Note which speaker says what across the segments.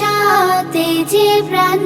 Speaker 1: সাথে যে প্রাণ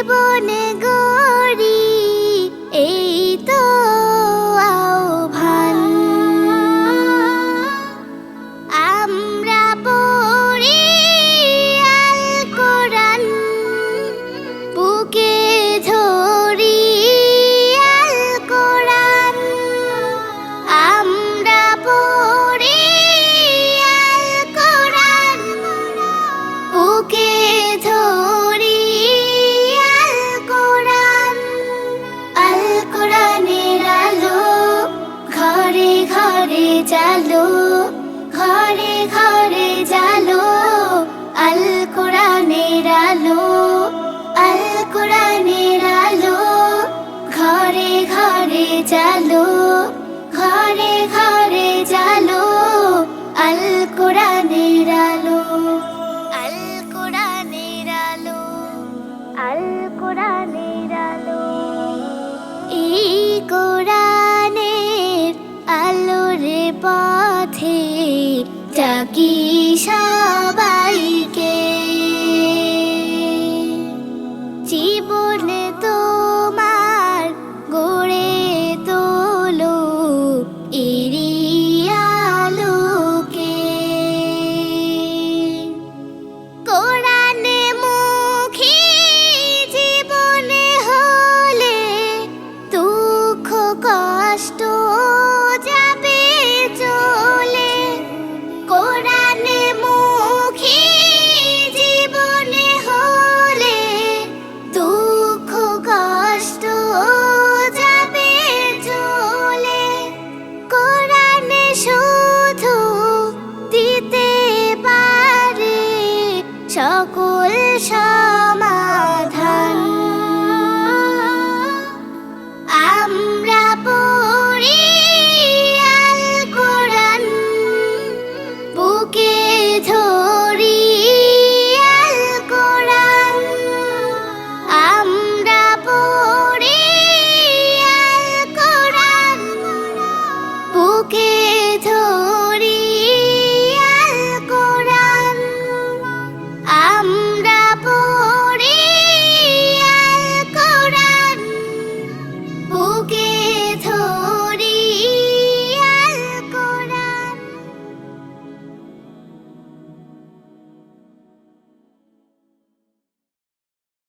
Speaker 1: জীবনে গো। চালু ঘরে ঘরে 一下